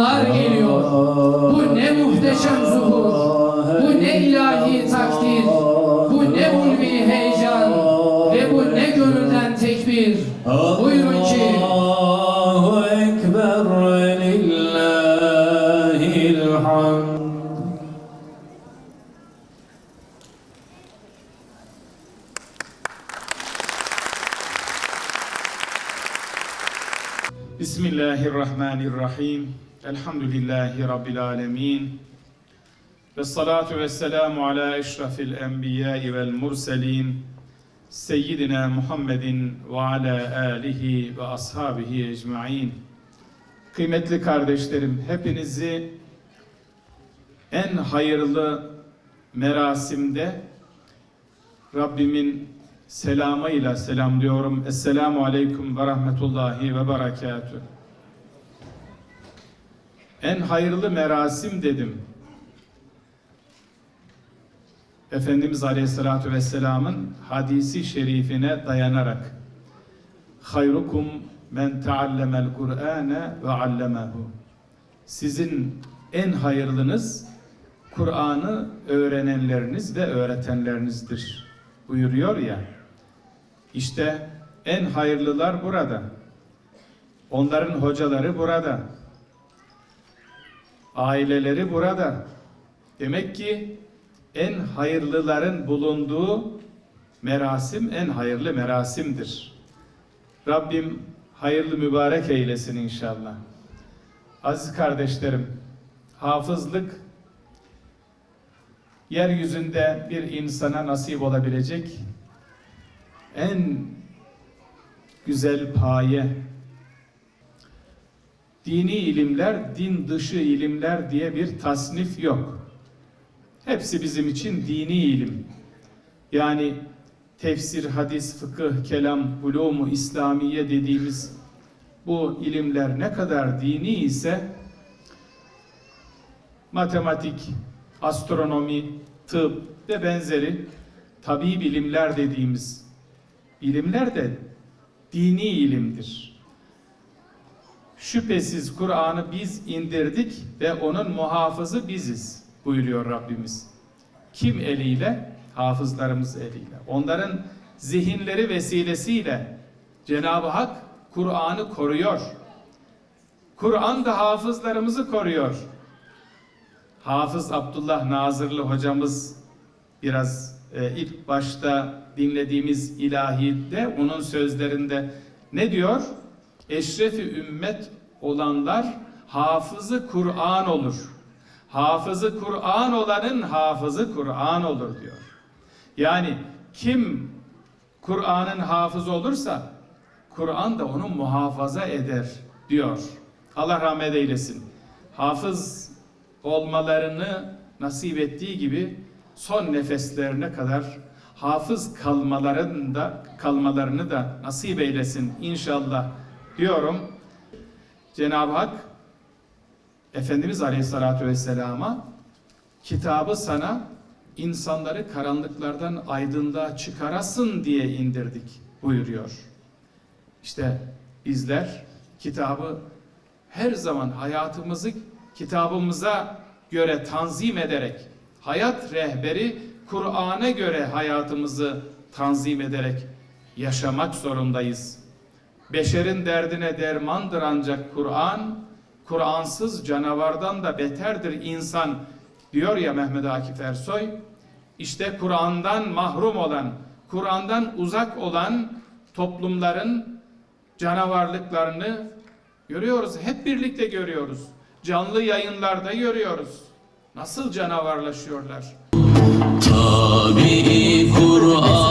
insanlar geliyor. Bu ne muhteşem zuhur, bu ne ilahi takdir, bu ne ulvi heyecan ve bu ne gönülden tekbir. Buyurun ki Bismillahirrahmanirrahim. Elhamdülillahi Rabbil alemin. Ve salatu ve selamu ala eşrafil enbiyai vel murselin. Seyyidina Muhammedin ve ala alihi ve ashabihi ecmain. Kıymetli kardeşlerim, hepinizi en hayırlı merasimde Rabbimin selamıyla selamlıyorum. Esselamu Aleyküm ve Rahmetullahi ve Berekatü. En hayırlı merasim dedim. Efendimiz Aleyhisselatü Vesselam'ın hadisi şerifine dayanarak Hayrukum men teallemel Kur'ane ve allemehu Sizin en hayırlınız Kur'an'ı öğrenenleriniz ve öğretenlerinizdir buyuruyor ya. İşte en hayırlılar burada. Onların hocaları burada. Aileleri burada. Demek ki en hayırlıların bulunduğu merasim en hayırlı merasimdir. Rabbim hayırlı mübarek eylesin inşallah. Aziz kardeşlerim, hafızlık yeryüzünde bir insana nasip olabilecek en güzel paye. Dini ilimler, din dışı ilimler diye bir tasnif yok. Hepsi bizim için dini ilim. Yani tefsir, hadis, fıkıh, kelam, ulumu, İslamiye dediğimiz bu ilimler ne kadar dini ise matematik, astronomi, tıp ve benzeri tabi bilimler dediğimiz ilimler de dini ilimdir. Şüphesiz Kur'an'ı biz indirdik ve onun muhafızı biziz buyuruyor Rabbimiz. Kim eliyle? Hafızlarımız eliyle. Onların zihinleri vesilesiyle Cenab-ı Hak Kur'an'ı koruyor. Kur'an da hafızlarımızı koruyor. Hafız Abdullah Nazırlı hocamız biraz e, ilk başta dinlediğimiz ilahide onun sözlerinde ne diyor? Eşrefi ümmet olanlar hafızı Kur'an olur. Hafızı Kur'an olanın hafızı Kur'an olur diyor. Yani kim Kur'an'ın hafızı olursa Kur'an da onu muhafaza eder diyor. Allah rahmet eylesin. Hafız olmalarını nasip ettiği gibi son nefeslerine kadar hafız kalmalarını da kalmalarını da nasip eylesin inşallah diyorum. Cenab-ı Hak Efendimiz Aleyhisselatü Vesselam'a kitabı sana insanları karanlıklardan aydınlığa çıkarasın diye indirdik buyuruyor. İşte bizler kitabı her zaman hayatımızı kitabımıza göre tanzim ederek hayat rehberi Kur'an'a göre hayatımızı tanzim ederek yaşamak zorundayız. Beşerin derdine dermandır ancak Kur'an, Kur'ansız canavardan da beterdir insan diyor ya Mehmet Akif Ersoy. İşte Kur'an'dan mahrum olan, Kur'an'dan uzak olan toplumların canavarlıklarını görüyoruz. Hep birlikte görüyoruz. Canlı yayınlarda görüyoruz. Nasıl canavarlaşıyorlar? Tabi Kur'an